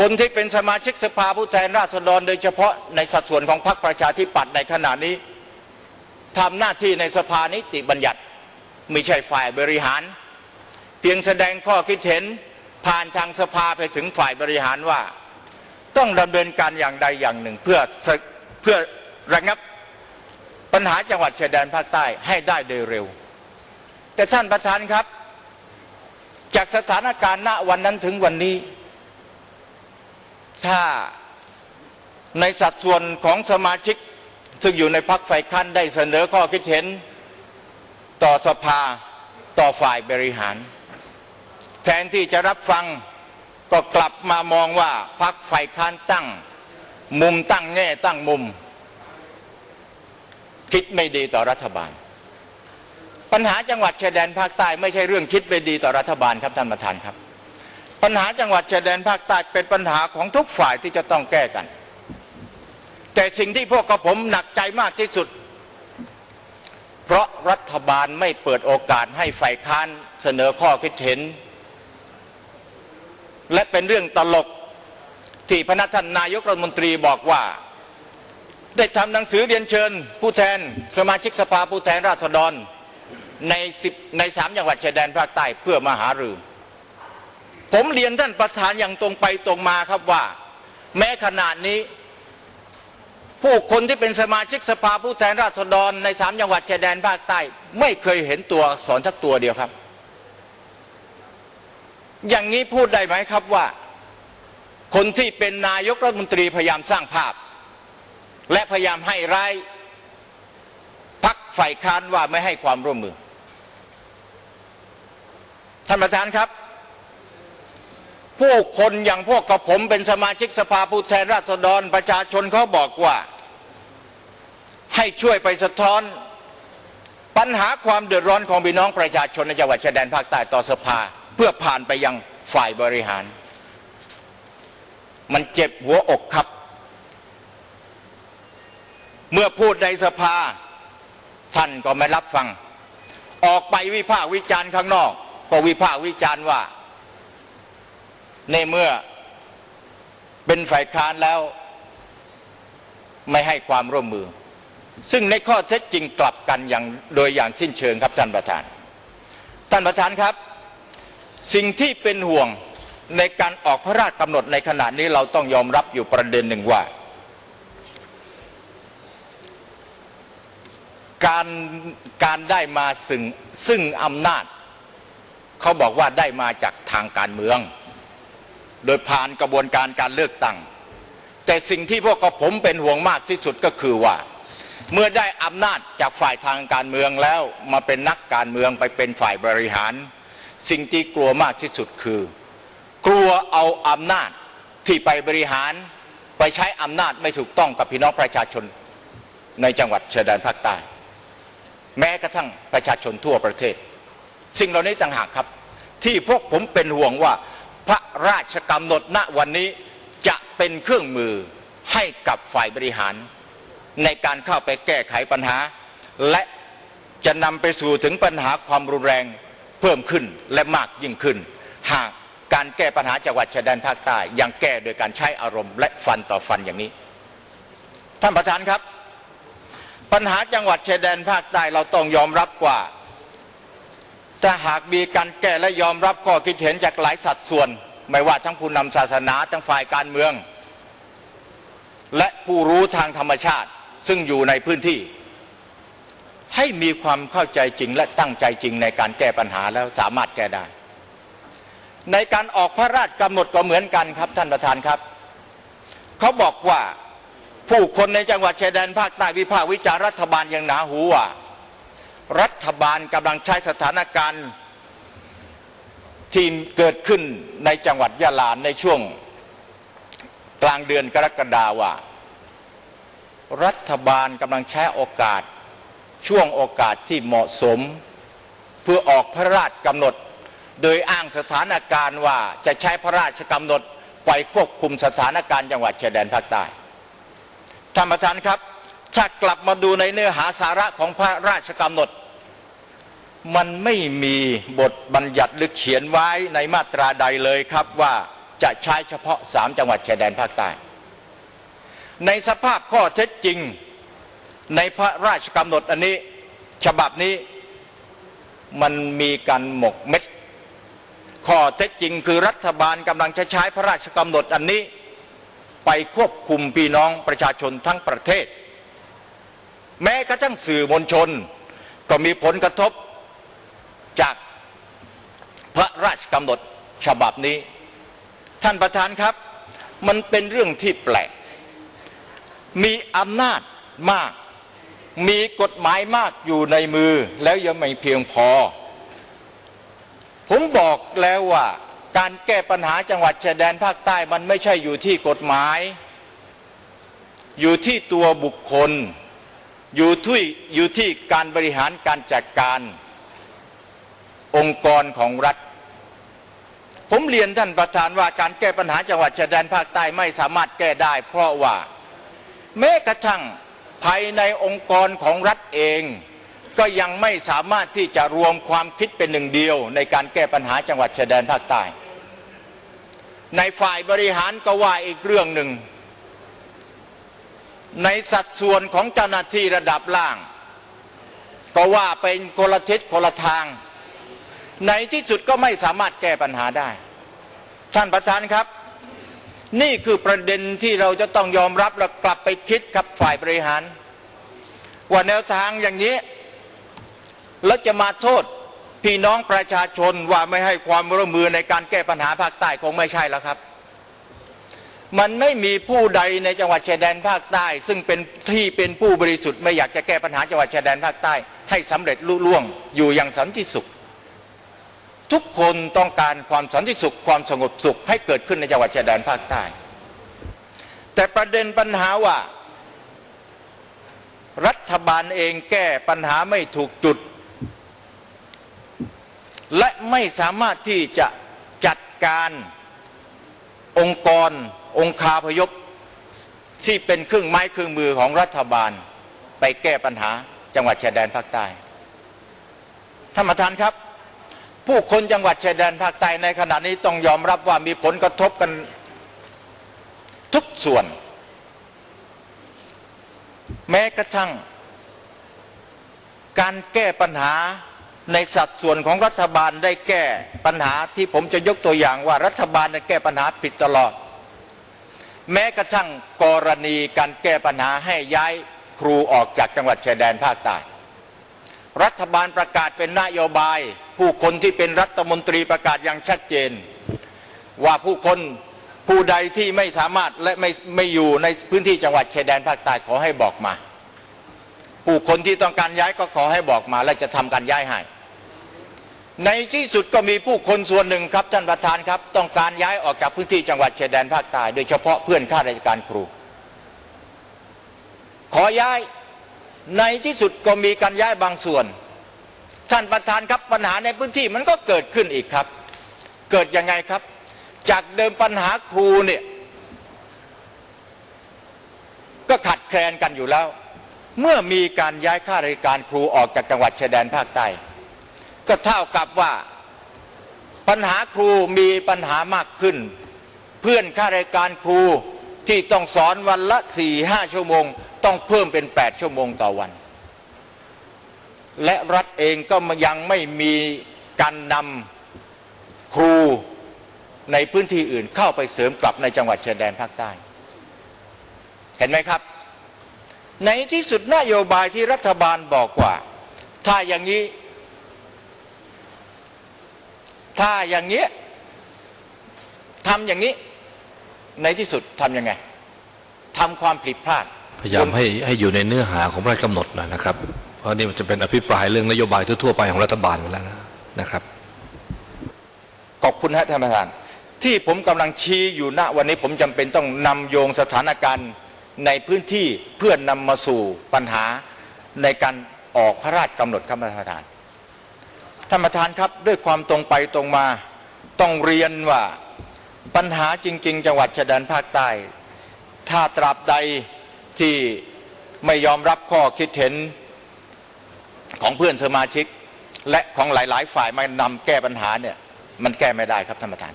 คนที่เป็นสมาชิกสภาผู้แทนราษฎรโดยเฉพาะในสัดส่วนของพรรคประชาธิปัตย์ในขณะนี้ทำหน้าที่ในสภานิติบัญญัติไม่ใช่ฝ่ายบริหาร เพียงแสดงข้อคิดเห็นผ่านทางสภาไปถึงฝ่ายบริหารว่า ต้องดำเนินการอย่างใดอย่างหนึ่ง เพื่อเพื่อระงับปัญหาจังหวัดชายแดนภาคใต้ให้ได้โดยเร็ว แต่ท่านประธานครับ จากสถานการณ์ณวันนั้นถึงวันนี้ ถ้าในสัดส่วนของสมาชิก ซึ่งอยู่ในพักฝ่ายค้านได้เสนอข้อคิดเห็น ต่อสภาต่อฝ่ายบริหาร แทนที่จะรับฟังก็กลับมามองว่าพักฝ่ายค้านตั้ง มุมตั้งแง่ตั้งมุม คิดไม่ดีต่อรัฐบาล ปัญหาจังหวัดชายแดนภาคใต้ไม่ใช่เรื่องคิดไม่ดีต่อรัฐบาลครับท่านประธานครับ ปัญหาจังหวัดชายแดนภาคใต้เป็นปัญหาของทุกฝ่ายที่จะต้องแก้กัน แต่สิ่งที่พวกกระผมหนักใจมากที่สุด เพราะรัฐบาลไม่เปิดโอกาสให้ฝ่ายค้านเสนอข้อคิดเห็น และเป็นเรื่องตลกที่พนักท่านนายกรัฐมนตรีบอกว่า ได้ทำหนังสือเรียนเชิญ ผู้แทนสมาชิกสภาผู้แทนราษฎรในสิบในสามจังหวัดชายแดนภาคใต้เพื่อมาหารือ ผมเรียนท่านประธานอย่างตรงไปตรงมาครับว่า แม้ขนาดนี้ ผู้คนที่เป็นสมาชิกสภาผู้แทนราษฎรในสามจังหวัดชายแดนภาคใต้ ไม่เคยเห็นตัวสอนสักตัวเดียวครับ อย่างนี้พูดได้ไหมครับว่า คนที่เป็นนายกรัฐมนตรีพยายามสร้างภาพ และพยายามให้ร้ายพักฝ่ายค้านว่าไม่ให้ความร่วมมือ ท่านประธานครับ ผู้คนอย่างพวกกับผมเป็นสมาชิกสภาผู้แทนราษฎรประชาชนเขาบอกว่า ให้ช่วยไปสะท้อน ปัญหาความเดือดร้อนของพี่น้องประชาชนในจังหวัดชายแดนภาคใต้ต่อสภา เพื่อผ่านไปยังฝ่ายบริหาร มันเจ็บหัวอกครับ เมื่อพูดในสภา ท่านก็ไม่รับฟัง ออกไปวิพากษ์วิจารณ์ข้างนอก ก็วิพากษ์วิจารณ์ว่า ในเมื่อเป็นฝ่ายค้านแล้วไม่ให้ความร่วมมือ ซึ่งในข้อเท็จจริงกลับกันอย่างโดยอย่างสิ้นเชิงครับท่านประธาน ท่านประธานครับ สิ่งที่เป็นห่วงในการออกพระราชกำหนดในขณะนี้เราต้องยอมรับอยู่ประเด็นหนึ่งว่า การการได้มาซึ่งซึ่งอำนาจ เขาบอกว่าได้มาจากทางการเมือง โดยผ่านกระบวนการการเลือกตั้ง แต่สิ่งที่พวกกผมเป็นห่วงมากที่สุดก็คือว่า เมื่อได้อำนาจจากฝ่ายทางการเมืองแล้วมาเป็นนักการเมืองไปเป็นฝ่ายบริหาร สิ่งที่กลัวมากที่สุดคือ กลัวเอาอำนาจที่ไปบริหารไปใช้อำนาจไม่ถูกต้องกับพี่น้องประชาชนในจังหวัดชายแดนภาคใต้ แม้กระทั่งประชาชนทั่วประเทศ สิ่งเหล่านี้ต่างหากครับ ที่พวกผมเป็นห่วงว่า พระราชกำหนดณวันนี้จะเป็นเครื่องมือให้กับฝ่ายบริหาร ในการเข้าไปแก้ไขปัญหา และจะนำไปสู่ถึงปัญหาความรุนแรงเพิ่มขึ้นและมากยิ่งขึ้น หากการแก้ปัญหาจังหวัดชายแดนภาคใต้ยังแก้โดยการใช้อารมณ์และฟันต่อฟันอย่างนี้ ท่านประธานครับ ปัญหาจังหวัดชายแดนภาคใต้เราต้องยอมรับว่า ถ้าหากมีการแก้และยอมรับข้อคิดเห็นจากหลายสัดส่วน ไม่ว่าทั้งผู้นำศาสนาทั้งฝ่ายการเมือง และผู้รู้ทางธรรมชาติซึ่งอยู่ในพื้นที่ ให้มีความเข้าใจจริงและตั้งใจจริงในการแก้ปัญหาแล้วสามารถแก้ได้ ในการออกพระราชกำหนดก็เหมือนกันครับท่านประธานครับ เขาบอกว่าผู้คนในจังหวัดชายแดนภาคใต้วิพากษ์วิจารรัฐบาลอย่างหนาหูว่า รัฐบาลกำลังใช้สถานการณ์ที่เกิดขึ้นในจังหวัดยะลาในช่วงกลางเดือนกรกฎาว่า รัฐบาลกำลังใช้โอกาสช่วงโอกาสที่เหมาะสม เพื่อออกพระราชกำหนด โดยอ้างสถานการณ์ว่าจะใช้พระราชกำหนดไปควบคุมสถานการณ์จังหวัดชายแดนภาคใต้ท่านประธานครับ ถ้ากลับมาดูในเนื้อหาสาระของพระราชกำหนด มันไม่มีบทบัญญัติหรือเขียนไว้ในมาตราใดเลยครับว่าจะใช้เฉพาะสามจังหวัดชายแดนภาคใต้ ในสภาพข้อเท็จจริงในพระราชกำหนดอันนี้ฉบับนี้มันมีการหมกเม็ด ข้อเท็จจริงคือรัฐบาลกำลังจะใช้พระราชกำหนดอันนี้ ไปควบคุมพี่น้องประชาชนทั้งประเทศ แม้กระทั่งสื่อมวลชน ก็มีผลกระทบจากพระราชกำหนดฉบับนี้ ท่านประธานครับ มันเป็นเรื่องที่แปลก มีอำนาจมาก มีกฎหมายมากอยู่ในมือแล้วยังไม่เพียงพอ ผมบอกแล้วว่าการแก้ปัญหาจังหวัดชายแดนภาคใต้มันไม่ใช่อยู่ที่กฎหมาย อยู่ที่ตัวบุคคล อยู่ที่อยู่ที่การบริหารการจัดการองค์กรของรัฐ ผมเรียนท่านประธานว่าการแก้ปัญหาจังหวัดชายแดนภาคใต้ไม่สามารถแก้ได้ เพราะว่าแม้กระทั่งภายในองค์กรของรัฐเอง ก็ยังไม่สามารถที่จะรวมความคิดเป็นหนึ่งเดียว ในการแก้ปัญหาจังหวัดชายแดนภาคใต้ ในฝ่ายบริหารก็ว่าอีกเรื่องหนึ่ง ในสัดส่วนของเจ้าหน้าที่ระดับล่าง ก็ว่าเป็นคนละทิศคนละทาง ในที่สุดก็ไม่สามารถแก้ปัญหาได้ ท่านประธานครับ นี่คือประเด็นที่เราจะต้องยอมรับและกลับไปคิดกับฝ่ายบริหาร ว่าแนวทางอย่างนี้ แล้วจะมาโทษพี่น้องประชาชนว่าไม่ให้ความร่วมมือในการแก้ปัญหาภาคใต้คงไม่ใช่แล้วครับ มันไม่มีผู้ใดในจังหวัดชายแดนภาคใต้ ซึ่งเป็นที่เป็นผู้บริสุทธิ์ไม่อยากจะแก้ปัญหาจังหวัดชายแดนภาคใต้ ให้สำเร็จลุล่วงอยู่อย่างสันติสุข ทุกคนต้องการความสันติสุขความสงบสุขให้เกิดขึ้นในจังหวัดชายแดนภาคใต้ แต่ประเด็นปัญหาว่า รัฐบาลเองแก้ปัญหาไม่ถูกจุด และไม่สามารถที่จะจัดการ องค์กร องค์คาพยพที่เป็นเครื่องไม้เครื่องมือของรัฐบาล ไปแก้ปัญหาจังหวัดชายแดนภาคใต้ท่านประธานครับ ผู้คนจังหวัดชายแดนภาคใต้ในขณะนี้ต้องยอมรับว่ามีผลกระทบกันทุกส่วน แม้กระทั่งการแก้ปัญหา ในสัดส่วนของรัฐบาลได้แก้ปัญหาที่ผมจะยกตัวอย่างว่ารัฐบาลได้แก้ปัญหาผิดตลอด แม้กระทั่งกรณีการแก้ปัญหาให้ย้ายครูออกจากจังหวัดชายแดนภาคใต้รัฐบาลประกาศเป็นนโยบาย ผู้คนที่เป็นรัฐมนตรีประกาศอย่างชัดเจน ว่าผู้คนผู้ใดที่ไม่สามารถและไม่ไม่อยู่ในพื้นที่จังหวัดชายแดนภาคใต้ขอให้บอกมา ผู้คนที่ต้องการย้ายก็ขอให้บอกมาและจะทำการย้ายให้ ในที่สุดก็มีผู้คนส่วนหนึ่งครับท่านประธานครับ ต้องการย้ายออกจากพื้นที่จังหวัดชายแดนภาคใต้โดยเฉพาะเพื่อนข้าราชการครู ขอย้ายในที่สุดก็มีการย้ายบางส่วน ท่านประธานครับปัญหาในพื้นที่มันก็เกิดขึ้นอีกครับ เกิดยังไงครับ จากเดิมปัญหาครูเนี่ยก็ขัดแคลนกันอยู่แล้ว เมื่อมีการย้ายข้าราชการครูออกจากจังหวัดชายแดนภาคใต้ ก็เท่ากับว่าปัญหาครูมีปัญหามากขึ้น เพื่อนข้าราชการครูที่ต้องสอนวันละสี่ห้าชั่วโมง ต้องเพิ่มเป็นแปดชั่วโมงต่อวัน และรัฐเองก็ยังไม่มีการนำครูในพื้นที่อื่นเข้าไปเสริมกลับในจังหวัดชายแดนภาคใต้ เห็นไหมครับ ในที่สุดนโยบายที่รัฐบาลบอกว่า ถ้าอย่างนี้ ถ้าอย่างนี้ทำอย่างนี้ ในที่สุดทำยังไงทำความผิดพลาด พยายามให้ให้อยู่ในเนื้อหาของพระราชกำหนดหน่อยนะครับ เพราะนี่มันจะเป็นอภิปรายเรื่องนโยบายทั่วๆไปของรัฐบาลไปแล้วนะนะครับขอบคุณฮะท่านประธาน ที่ผมกำลังชี้อยู่ณวันนี้ผมจำเป็นต้องนำโยงสถานการณ์ในพื้นที่เพื่อนนำมาสู่ปัญหาในการออกพระราชกำหนดครับท่านประธาน ท่านประธานครับด้วยความตรงไปตรงมาต้องเรียนว่าปัญหาจริง ๆ จังหวัดชายแดนภาคใต้ ถ้าตราบใดที่ไม่ยอมรับข้อคิดเห็นของเพื่อนสมาชิก และของหลาย ๆ ฝ่ายมานำแก้ปัญหาเนี่ยมันแก้ไม่ได้ครับท่านประธาน